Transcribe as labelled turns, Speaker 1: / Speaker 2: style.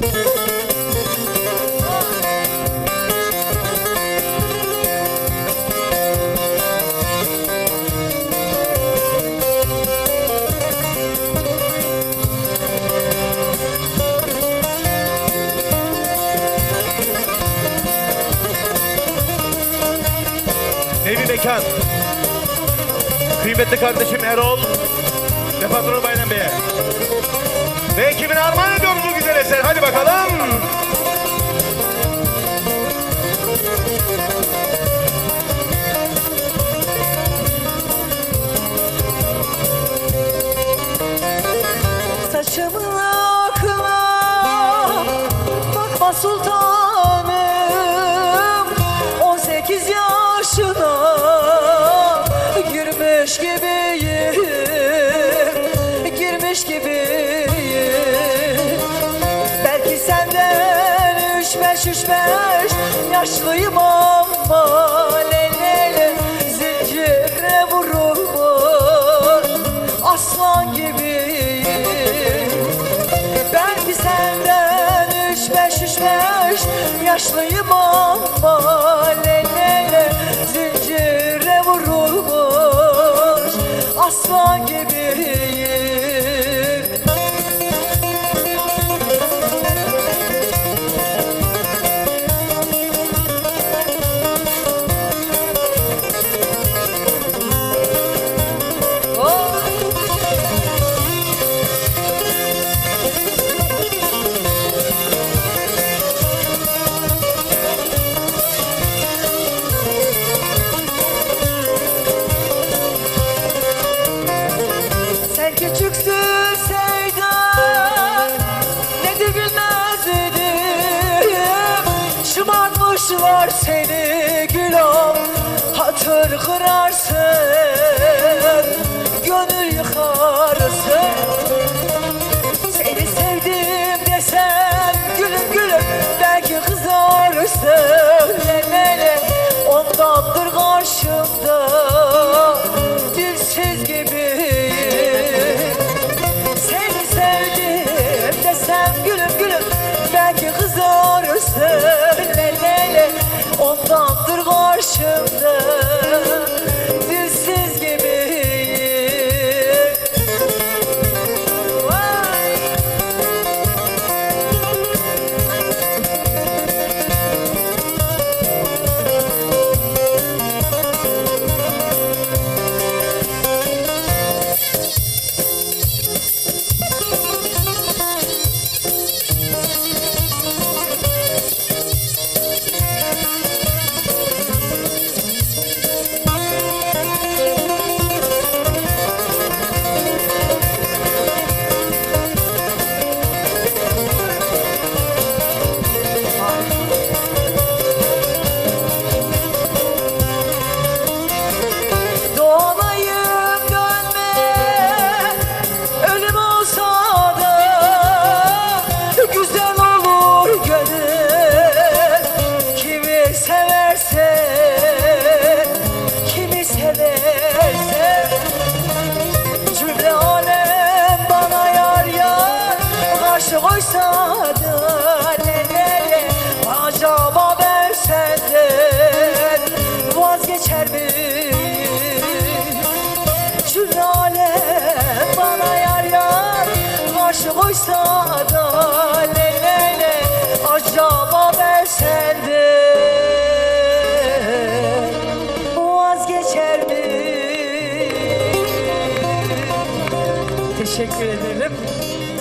Speaker 1: Nevi Mekan. Kıymetli kardeşim Erol ve patronu Bayram Bey'e. Ve ekibine armağan ediyoruz eser. Hadi bakalım.
Speaker 2: Beş üç beş yaşlıyım ama Lelele zincire vurulmuş aslan gibiyim Belki senden üç beş yaşlıyım ama Lelele zincire vurulmuş aslan gibiyim Şımartmışlar seni gülüm Hatır kırarsın Gönül yıkarsın. Seni sevdim desem Gülüm gülüm belki kızarsın. Lelele ondandır karşımda Dilsiz gibiyim Seni sevdim desem gülüm gülüm Belki kızarsın ondandır karşımda severse Kimi severse. Cümle alem bana yar yar Karşı koysa da acaba ben senden Vazgeçer miyim? Cümle alem bana yar yar Karşı koysa da Teşekkür ederim.